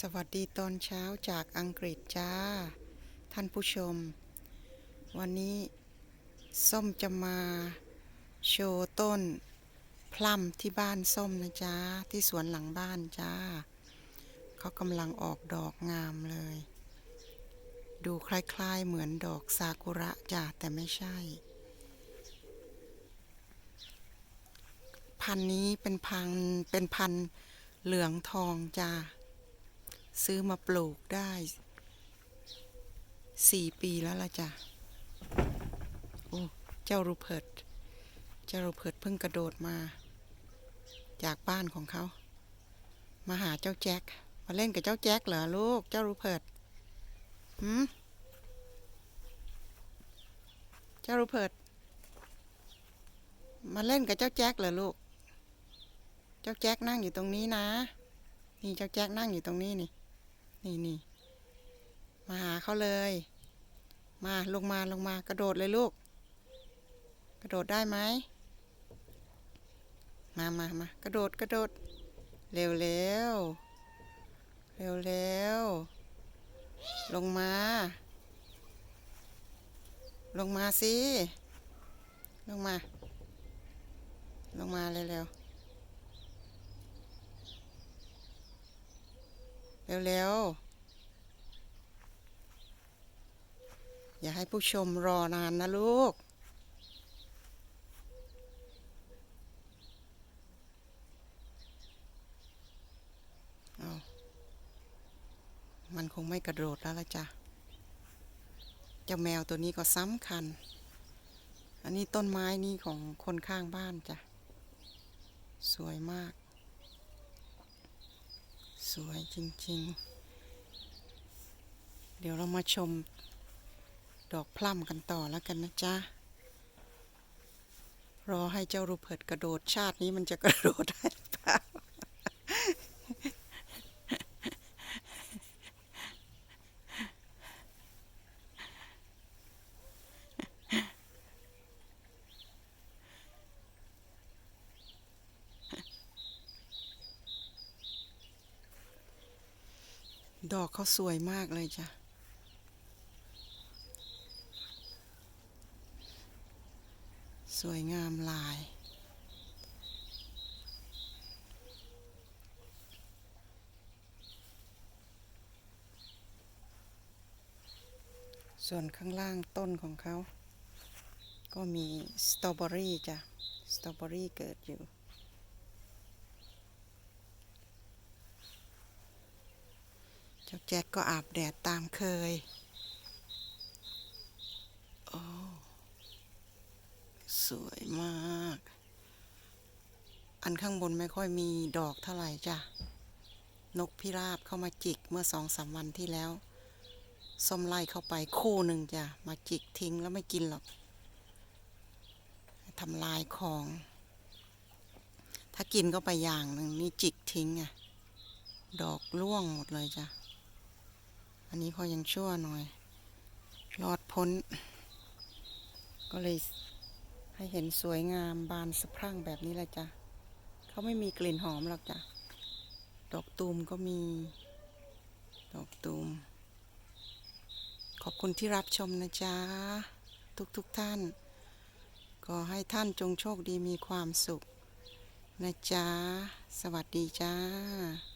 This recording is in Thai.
สวัสดีตอนเช้าจากอังกฤษจ้า ท่านผู้ชม วันนี้ส้มจะมาโชว์ต้นพลัมที่บ้านส้มนะจ๊ะที่สวนหลังบ้านจ้า เขากำลังออกดอกงามเลย ดูคล้ายๆเหมือนดอกซากุระจ้า แต่ไม่ใช่ พันนี้เป็นพันเป็นพันเหลืองทองจ้า ซื้อมาปลูกได้สี่ปีแล้วละจ้ะ โอ้ เจ้ารูเพิร์ตเจ้ารูเพิร์ตเพิ่งกระโดดมา จากบ้านของเขา มาหาเจ้าแจ็ค มาเล่นกับเจ้าแจ็คเหรอลูก เจ้ารูเพิร์ตหืมเจ้ารูเพิร์ตมาเล่นกับเจ้าแจ็คเหรอลูก เจ้าแจ็คนั่งอยู่ตรงนี้นะ นี่เจ้าแจ็คนั่งอยู่ตรงนี้นี่ นี่นี่มาหาเขาเลย มาลงมาลงมากระโดดเลยลูก กระโดดได้ไหม มามามากระโดดกระโดด เร็วเร็วเร็วเร็วลงมา ลงมาสิ ลงมา ลงมาเร็วเร็วเร็วเร็ว อย่าให้ผู้ชมรอนานนะลูก เอามันคงไม่กระโดดแล้วละจ้ะ เจ้าแมวตัวนี้ก็สำคัญ อันนี้ต้นไม้นี่ของคนข้างบ้านจ้ะ สวยมาก สวยจริง ๆ เดี๋ยวเรามาชม ดอกพลัมกันต่อแล้วกันนะจ๊ะ รอให้เจ้ารูเพิร์ตกระโดดชาตินี้มันจะกระโดดได้หรือเปล่าดอกเขาสวยมากเลยจ้ะ วยงามลาย ส่วนข้างล่างต้นของเขา ก็มีสตรอเบอรี่จ้ะ สตรอเบอรี่เกิดอยู่เจ้าแจ็คก็อาบแดดตามเคย โอ้ สวยมาก อันข้างบนไม่ค่อยมีดอกเท่าไหร่จ้ะ นกพิราบเข้ามาจิกเมื่อสองสามวันที่แล้วส้มไล่เข้าไปคู่หนึ่งจ้ะ มาจิกทิ้งแล้วไม่กินหรอกทำลายของ ถ้ากินก็ไปอย่างหนึ่งนี่จิกทิ้งอะดอกร่วงหมดเลยจ้ะ อันนี้พอยังชั่วหน่อย รอดพ้น ก็เลย ให้เห็นสวยงามบานสะพรั่งแบบนี้แหละจ้ะเขาไม่มีกลิ่นหอมหรอกจ้ะ ดอกตูมก็มี ดอกตูม ขอบคุณที่รับชมนะจ๊ะ ทุกๆทท่าน ก็ให้ท่านจงโชคดีมีความสุข นะจ๊ะ สวัสดีจ้า